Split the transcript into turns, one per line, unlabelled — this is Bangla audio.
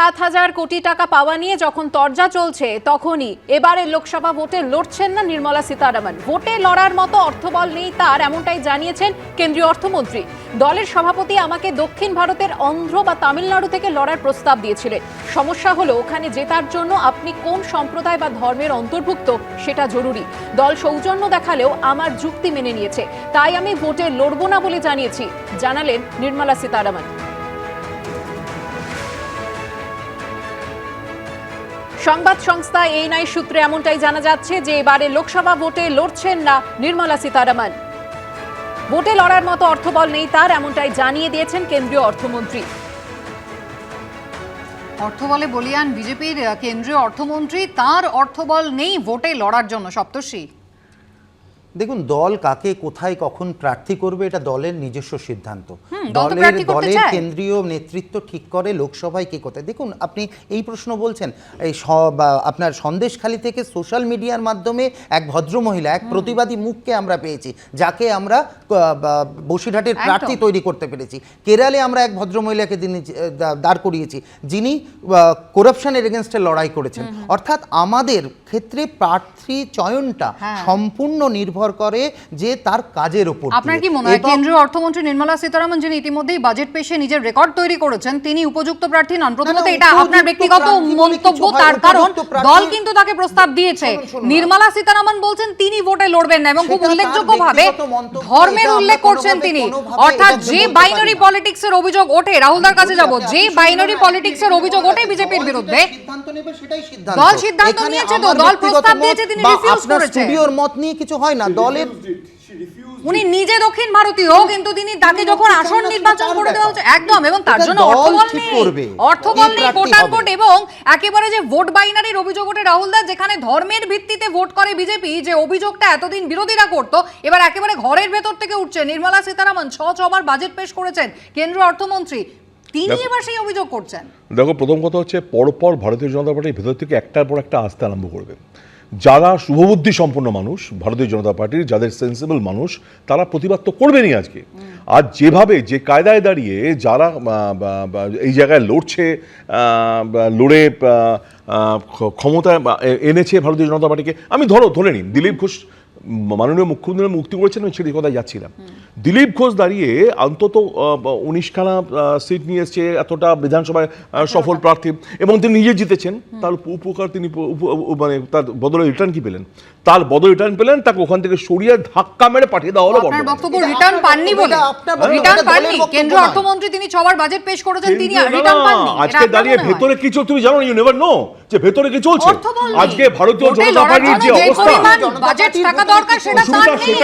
সাত হাজার কোটি টাকা পাওয়া নিয়ে যখন তরজা চলছে, তখনই এবারে লোকসভা ভোটে লড়ছেন না নির্মলা সীতারামন। ভোটে লড়ার মতো অর্থবল নেই তার, এমনটাই জানিয়েছেন কেন্দ্রীয় অর্থমন্ত্রী। দলের সভাপতি আমাকে দক্ষিণ ভারতের অন্ধ্র বা তামিলনাড়ু থেকে লড়ার প্রস্তাব দিয়েছিলেন। সমস্যা হলো, ওখানে জেতার জন্য আপনি কোন সম্প্রদায় বা ধর্মের অন্তর্ভুক্ত সেটা জরুরি। দল সৌজন্য দেখালেও আমার যুক্তি মেনে নিয়েছে। তাই আমি ভোটে লড়বো না বলে জানিয়েছি, জানালেন নির্মলা সীতারামন। সংবাদ সংস্থা এই নাই সূত্রে এমনটাই জানা যাচ্ছে যে এবারে লোকসভা ভোটে লড়ছেন না নির্মলা সীতারামন। ভোটে লড়ার মতো অর্থবল নেই তার, এমনটাই জানিয়ে দিয়েছেন কেন্দ্রীয় অর্থমন্ত্রী।
অর্থবলে বলিয়ান বিজেপির কেন্দ্রীয় অর্থমন্ত্রী, তার অর্থবল নেই ভোটে লড়ার জন্য সপ্তর্ষি।
দেখুন দল কাকে কোথায় কখন প্রার্থী করবে এটা দলের নিজস্ব সিদ্ধান্ত। দলের দলের কেন্দ্রীয় নেতৃত্ব ঠিক করে লোকসভায় কে কোথায়। দেখুন আপনি এই প্রশ্ন বলছেন এই আপনার সন্দেশখালী থেকে সোশ্যাল মিডিয়ার মাধ্যমে এক ভদ্রমহিলা এক প্রতিবাদী মুখকে আমরা পেয়েছি যাকে আমরা বসিরহাটের প্রার্থী তৈরি করতে পেরেছি। কেরালে আমরা এক ভদ্রমহিলাকে তিনি দাঁড় করিয়েছি যিনি করাপশনের এগেনস্টে লড়াই করেছেন। অর্থাৎ আমাদের ক্ষেত্রে প্রার্থী চয়নটা
হ্যাঁ।
সম্পূর্ণ নির্ভর করে যে তার কাজের উপর
আপনার কি মনে হয়? কেন্দ্রীয় অর্থমন্ত্রী নির্মলা সীতারামন যিনি ইতিমধ্যেই বাজেট পেশে নিজের রেকর্ড তৈরি করেছেন তিনি উপযুক্ত প্রার্থী নন। প্রথমত এটা আপনার ব্যক্তিগত মন্তব্য তার কারণ দল কিন্তু তাকে প্রস্তাব দিয়েছে। নির্মলা সীতারামন বলছেন তিনি ভোটে লড়বেন না এবং খুব
সেটা তার
উল্লেখযোগ্য ভাবে ধর্মের উল্লেখ করছেন তিনি। অর্থাৎ যে বাইনারি পলিটিক্স এর অভিযোগ ওঠে রাহুল রাহুলদার কাছে যাব যে বাইনারি পলিটিক্স এর অভিযোগ ওঠে বিজেপির বিরুদ্ধে।
সিদ্ধান্ত নেবে সেটাই সিদ্ধান্ত।
দল সিদ্ধান্ত নিয়েছে তো, দল প্রস্তাব দিয়েছে, তিনি
আপনার
করেছে।
স্টুডিওর মত নিয়ে কিছু হয় না। দলের
উনি নিজে দক্ষিণ ভারতীয় কিন্তু তিনি তাকে যখন আসন নির্বাচন করে দেওয়া হচ্ছে একদম এবং তার জন্য অর্থবল নেই অর্থবল নেই এবং একেবারে যে ভোট বাইনারির অভিযোগ ওঠে রাহুল দাস যেখানে ধর্মের ভিত্তিতে ভোট করে বিজেপি যে অভিযোগটা এতদিন বিরোধীরা করত এবার একেবারে ঘরের ভেতর থেকে উঠছে। নির্মলা সীতারামন ছ ছবার বাজেট পেশ করেছেন কেন্দ্রীয় অর্থমন্ত্রী। তিনি এবার সেই অভিযোগ করছেন।
দেখো প্রথম কথা হচ্ছে পরপর ভারতীয় জনতা পার্টির ভেতর থেকে একটার পর একটা আসতে আরম্ভ করবে। যারা শুভবুদ্ধি সম্পন্ন মানুষ, ভারতীয় জনতা পার্টির যাদের সেন্সিবল মানুষ, তারা প্রতিবাদ তো করবেনই আজকে। আর যেভাবে যে কায়দায় দাঁড়িয়ে যারা এই জায়গায় লড়ছে লড়ে ক্ষমতায় এনেছে ভারতীয় জনতা পার্টিকে, আমি ধরো, ধরে নিন, দিলীপ ঘোষ মাননীয় মুখ্যমন্ত্রী মুক্তি করেছেন আমি সেটি কথায় যাচ্ছিলাম। দিলীপ ঘোষ দাঁড়িয়ে অন্তত উনিশখানা সিট নিয়ে এসছে এতটা বিধানসভায় সফল প্রার্থী এবং তিনি নিজে জিতেছেন। তার উপকার তিনি মানে তার বদলে রিটার্ন কি পেলেন? তার বদল রিটার্ন পেলেন তাকে ওখান থেকে সরিয়ে ধাক্কা মেরে পাঠিয়ে দেওয়া হলো
আপনার বক্তব্য রিটার্ন পাননি বলে। রিটার্ন পাননি।
কেন্দ্র
অর্থমন্ত্রী তিনি ছবার বাজেট পেশ করেছেন তিনি রিটার্ন
না,
পাননি।
আজকে দাঁড়িয়ে ভেতরে কিছু চলছে তুমি জানো? ইউ নেভার নো যে ভেতরে কি চলছে। আজকে ভারতীয় জনতা পার্টির যে
যে
অবস্থা
বাজেট টাকা দরকার সেটা তার নেই।